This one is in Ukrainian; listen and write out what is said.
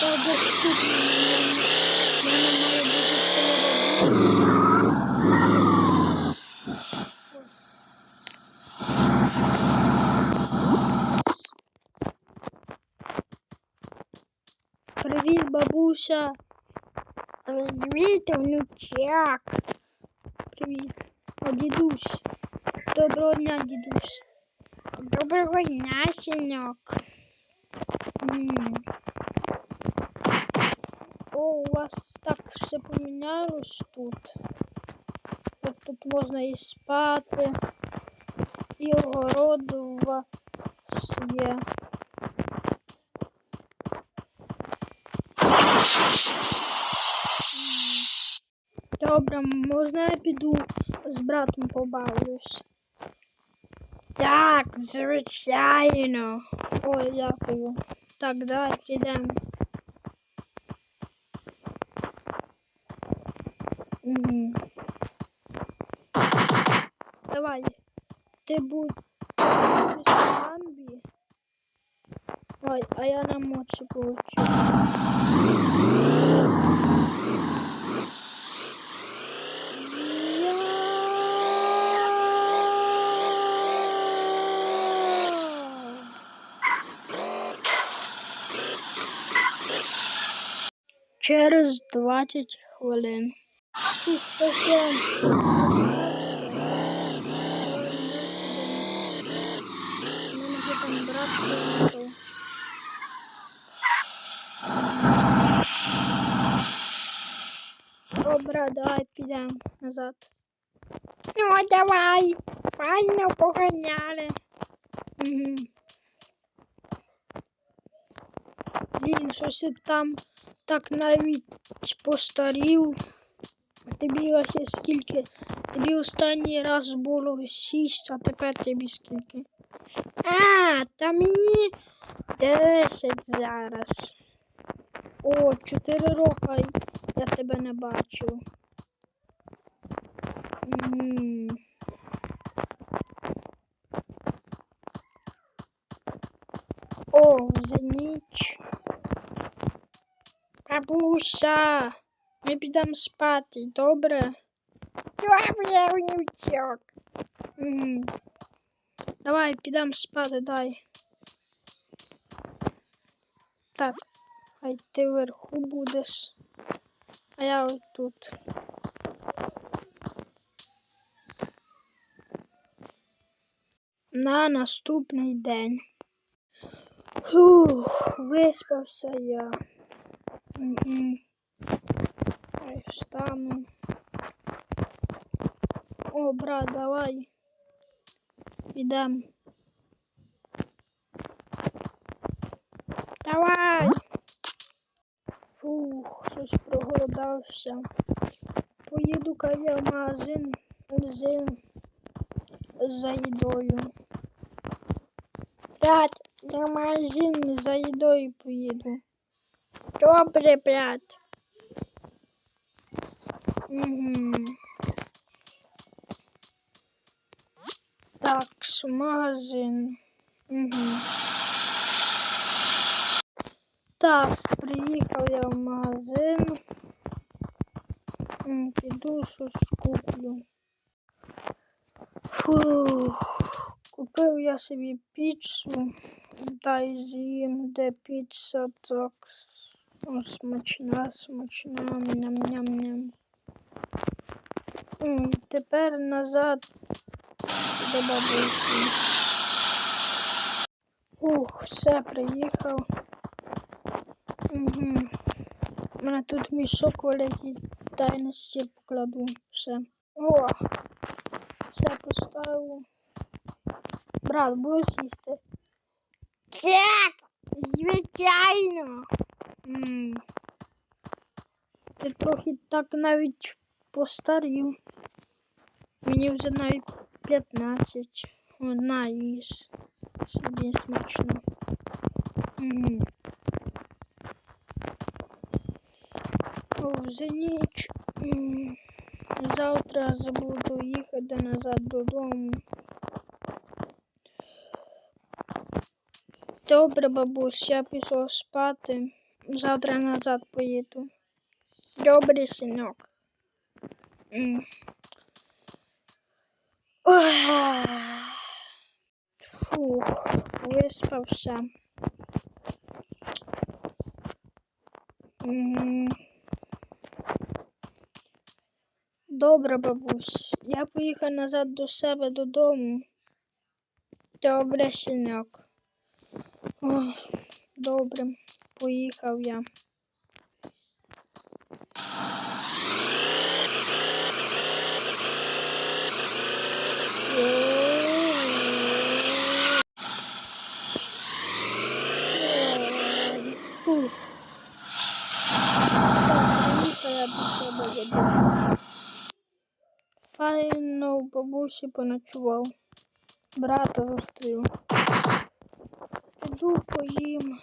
Та доступно. В мене має бути село Ось. Привіт, бабуся. Привіт, внучак. Привіт. А дідусь. Доброго дня, дідусь. Доброго дня, синок. М. О, у вас так все помінялось тут. От тут можна і спати, і огород у вас є. Добре, можна я піду з братом побавлюсь? Так, звичайно. Ой, дякую. Так, давай підемо. Угу. Давай. Ти будь Амбі. Ой, а я на мочі получу. Через 20 хвилин. Фух, совсем. У мене вже там брат приїхав. Добре, давай підемо назад. Ну, давай. Файно поганяли. Угу. Блін, щось там так навіть постарів. Тобі ось скільки? Тобі останній раз було 6, а тепер тобі скільки? А, та мені 10 зараз. О, 4 роки я тебе не бачив. М. О, вже ніч. Бабуся, ми підемо спати, добре? Давай, підемо спати, дай. Так, хай ти вверху будеш, а я ось тут. На наступний день. Фух, виспався я. Угу. Ай. О, брат, давай. Ідем. Давай. Фух, щось проголодався. Поїду-ка я в магазин з, за їдою. Брат, я в магазин за їдою поїду. Добре, брат. Так, магазин. Угу. Так, приїхав я в магазин. Піду щось куплю. Купив я собі піцу. Дай з'їм, де піца так. смачна, смачна, ням-ням-ням. Тепер назад до бабусі. Ух, все, приїхав. Угу. У мене тут мішок великий, на стіл покладу. Все. О! Все поставив. Брат, будеш їсти? Так, звичайно. М. Ти трохи так навіть постарів. Мені вже навіть 15. Одна їж. Собі смачно. О, вже ніч. Завтра забуду їхати назад додому. Добре, бабусь, я пішов спати. завтра назад поїду. Добрий синок. Фух, виспався. Добре, бабусь. Я поїхав назад до себе додому. Добре, синок. Добре, поїхав я. Фух. Все, приїхав я до себе додому. Файно в бабусі поночував. Брата зустрів. Піду поїм.